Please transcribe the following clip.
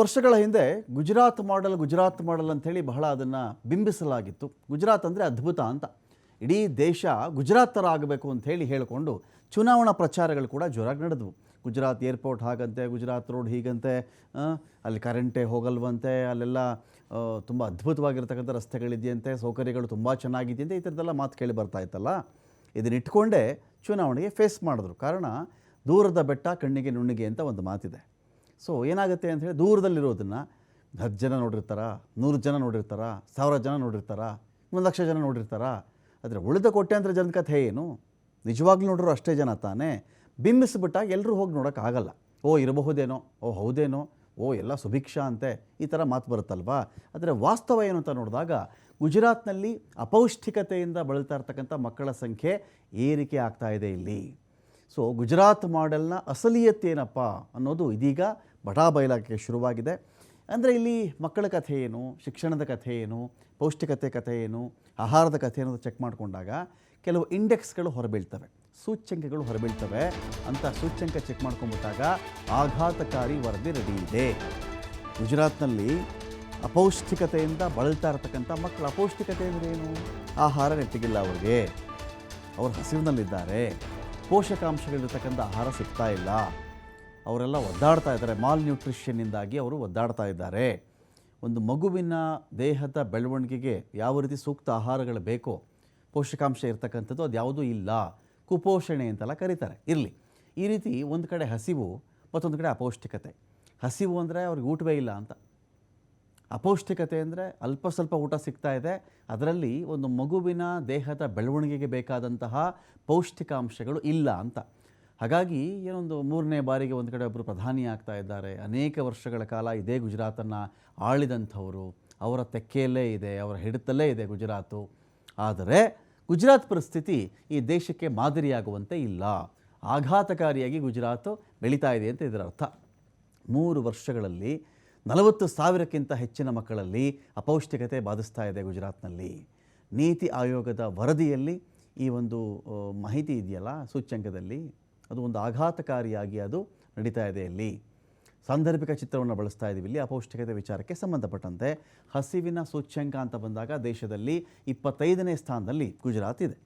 ವರ್ಷಗಳ ಹಿಂದೆ Gujarat model Gujarat model ಅಂಥೇಳಿ ಬಹಳ ಅದನ್ನು ಬಿಂಬಿಸಲಾಗಿತ್ತು. ಗುಜರಾತ್ ಅಂದರೆ ಅದ್ಭುತ ಅಂತ. ಇಡೀ ದೇಶ ಗುಜರಾತ್ ಥರ ಆಗಬೇಕು ಅಂತ ಹೇಳಿ ಹೇಳಿಕೊಂಡು ಚುನಾವಣಾ ಪ್ರಚಾರಗಳು ಕೂಡ ಜೋರಾಗಿ ನಡೆದವು. ಗುಜರಾತ್ ಏರ್ಪೋರ್ಟ್ ಹಾಗಂತೆ, ಗುಜರಾತ್ ರೋಡ್ ಹೀಗಂತೆ ಅಲ್ಲಿ ಕರೆಂಟೇ ಹೋಗಲ್ವಂತೆ, ಅಲ್ಲೆಲ್ಲ ತುಂಬ ಅದ್ಭುತವಾಗಿರ್ತಕ್ಕಂಥ ರಸ್ತೆಗಳಿದೆಯಂತೆ, ಸೌಕರ್ಯಗಳು ತುಂಬ ಚೆನ್ನಾಗಿದೆಯಂತೆ, ಈ ಥರದ್ದೆಲ್ಲ ಮಾತು ಕೇಳಿ ಬರ್ತಾ ಇತ್ತಲ್ಲ. ಇದನ್ನಿಟ್ಕೊಂಡೇ ಚುನಾವಣೆಗೆ ಫೇಸ್ ಮಾಡಿದ್ರು. ಕಾರಣ ದೂರದ ಬೆಟ್ಟ, ಕಣ್ಣಿಗೆ ನುಣ್ಣಿಗೆ ಅಂತ ಒಂದು ಮಾತಿದೆ. ಸೊ ಏನಾಗುತ್ತೆ ಅಂತ ಹೇಳಿ ದೂರದಲ್ಲಿರೋದನ್ನು ಹತ್ತು ಜನ ನೋಡಿರ್ತಾರ, ನೂರು ಜನ ನೋಡಿರ್ತಾರ, ಸಾವಿರ ಜನ ನೋಡಿರ್ತಾರ, ಒಂದು ಲಕ್ಷ ಜನ ನೋಡಿರ್ತಾರ, ಆದರೆ ಉಳಿದ ಕೋಟ್ಯಾಂತರ ಜನದ ಕಥೆ ಏನು? ನಿಜವಾಗ್ಲೂ ನೋಡಿರೋ ಅಷ್ಟೇ ಜನ ತಾನೇ. ಬಿಂಬಿಸ್ಬಿಟ್ಟಾಗ ಎಲ್ಲರೂ ಹೋಗಿ ನೋಡೋಕ್ಕಾಗಲ್ಲ ಓ, ಇರಬಹುದೇನೋ? ಓ, ಹೌದೇನೋ? ಓ, ಎಲ್ಲ ಸುಭಿಕ್ಷಾ ಅಂತೆ? ಈ ಥರ ಮಾತು ಬರುತ್ತಲ್ವಾ? ಆದರೆ ವಾಸ್ತವ ಏನು ಅಂತ ನೋಡಿದಾಗ ಗುಜರಾತ್ನಲ್ಲಿ ಅಪೌಷ್ಟಿಕತೆಯಿಂದ ಬಳಲ್ತಾ ಇರ್ತಕ್ಕಂಥ ಮಕ್ಕಳ ಸಂಖ್ಯೆ ಏರಿಕೆ ಆಗ್ತಾ ಇದೆ ಇಲ್ಲಿ. ಸೊ ಗುಜರಾತ್ ಮಾಡೆಲ್ನ ಅಸಲಿಯತ್ತೇನಪ್ಪ ಅನ್ನೋದು ಇದೀಗ ಬಟಾ ಬಯಲಾಗಕ್ಕೆ ಶುರುವಾಗಿದೆ. ಅಂದರೆ ಇಲ್ಲಿ ಮಕ್ಕಳ ಕಥೆ ಏನು, ಶಿಕ್ಷಣದ ಕಥೆ ಏನು, ಪೌಷ್ಟಿಕತೆ ಕಥೆ ಏನು, ಆಹಾರದ ಕಥೆ ಏನೋ ಚೆಕ್ ಮಾಡಿಕೊಂಡಾಗ ಕೆಲವು ಇಂಡೆಕ್ಸ್ಗಳು ಹೊರಬೀಳ್ತವೆ, ಸೂಚ್ಯಂಕಗಳು ಹೊರಬೀಳ್ತವೆ ಅಂತ ಸೂಚ್ಯಂಕ ಚೆಕ್ ಮಾಡ್ಕೊಂಡ್ಬಿಟ್ಟಾಗ ಆಘಾತಕಾರಿ ವರದಿ ರೆಡಿ ಇದೆ. ಗುಜರಾತ್ನಲ್ಲಿ ಅಪೌಷ್ಟಿಕತೆಯಿಂದ ಬಳಲ್ತಾ ಇರತಕ್ಕಂಥ ಮಕ್ಕಳು ಅಪೌಷ್ಟಿಕತೆ ಏನು? ಆಹಾರ ನೆಟ್ಟಿಗಿಲ್ಲ ಅವರಿಗೆ. ಅವರು ಹಸಿವಿನಲ್ಲಿದ್ದಾರೆ ಪೋಷಕಾಂಶಗಳಿರ್ತಕ್ಕಂಥ ಆಹಾರ ಸಿಗ್ತಾ ಇಲ್ಲ. ಅವರೆಲ್ಲ ಒದ್ದಾಡ್ತಾ ಇದ್ದಾರೆ. ಮಾಲ್ ನ್ಯೂಟ್ರಿಷನ್ನಿಂದಾಗಿ ಅವರು ಒದ್ದಾಡ್ತಾ ಇದ್ದಾರೆ. ಒಂದು ಮಗುವಿನ ದೇಹದ ಬೆಳವಣಿಗೆಗೆ ಯಾವ ರೀತಿ ಸೂಕ್ತ ಆಹಾರಗಳು ಬೇಕೋ, ಪೋಷಕಾಂಶ ಇರ್ತಕ್ಕಂಥದ್ದು ಅದು ಯಾವುದೂ ಇಲ್ಲ. ಕುಪೋಷಣೆ ಅಂತೆಲ್ಲ ಕರೀತಾರೆ. ಇರಲಿ. ಈ ರೀತಿ ಒಂದು ಕಡೆ ಹಸಿವು ಮತ್ತೊಂದು ಕಡೆ ಅಪೌಷ್ಟಿಕತೆ. ಹಸಿವು ಅಂದರೆ ಅವ್ರಿಗೆ ಊಟವೇ ಇಲ್ಲ ಅಂತ. ಅಪೌಷ್ಟಿಕತೆ ಅಂದರೆ ಅಲ್ಪ ಸ್ವಲ್ಪ ಊಟ ಸಿಗ್ತಾ ಇದೆ. ಅದರಲ್ಲಿ ಒಂದು ಮಗುವಿನ ದೇಹದ ಬೆಳವಣಿಗೆಗೆ ಬೇಕಾದಂತಹ ಪೌಷ್ಟಿಕಾಂಶಗಳು ಇಲ್ಲ ಅಂತ. ಹಾಗಾಗಿ ಏನೊಂದು ಮೂರನೇ ಬಾರಿಗೆ ಒಂದು ಕಡೆ ಒಬ್ಬರು ಪ್ರಧಾನಿ ಆಗ್ತಾ ಇದ್ದಾರೆ. ಅನೇಕ ವರ್ಷಗಳ ಕಾಲ ಇದೇ ಗುಜರಾತನ್ನು ಆಳಿದಂಥವರು. ಅವರ ತೆಕ್ಕೆಯಲ್ಲೇ ಇದೆ, ಅವರ ಹಿಡಿತಲ್ಲೇ ಇದೆ ಗುಜರಾತು. ಆದರೆ ಗುಜರಾತ್ ಪರಿಸ್ಥಿತಿ ಈ ದೇಶಕ್ಕೆ ಮಾದರಿಯಾಗುವಂತೆ ಇಲ್ಲ. ಆಘಾತಕಾರಿಯಾಗಿ ಗುಜರಾತು ಬೆಳೀತಾ ಇದೆ ಅಂತ ಇದರ ಅರ್ಥ ಮೂರು ವರ್ಷಗಳಲ್ಲಿ ನಲವತ್ತು ಸಾವಿರಕ್ಕಿಂತ ಹೆಚ್ಚಿನ ಮಕ್ಕಳಲ್ಲಿ ಅಪೌಷ್ಟಿಕತೆ ಬಾಧಿಸ್ತಾ ಇದೆ ಗುಜರಾತ್ನಲ್ಲಿ. ನೀತಿ ಆಯೋಗದ ವರದಿಯಲ್ಲಿ ಈ ಒಂದು ಮಾಹಿತಿ ಇದೆಯಲ್ಲ, ಸೂಚ್ಯಂಕದಲ್ಲಿ, ಅದು ಒಂದು ಆಘಾತಕಾರಿಯಾಗಿ ಅದು ನಡೀತಾ ಇದೆ ಇಲ್ಲಿ. ಸಾಂದರ್ಭಿಕ ಚಿತ್ರವನ್ನು ಬಳಸ್ತಾ ಇದ್ದೀವಿ ಇಲ್ಲಿ, ಅಪೌಷ್ಟಿಕತೆ ವಿಚಾರಕ್ಕೆ ಸಂಬಂಧಪಟ್ಟಂತೆ. ಹಸಿವಿನ ಸೂಚ್ಯಂಕ ಅಂತ ಬಂದಾಗ ದೇಶದಲ್ಲಿ ಇಪ್ಪತ್ತೈದನೇ ಸ್ಥಾನದಲ್ಲಿ ಗುಜರಾತ್ ಇದೆ.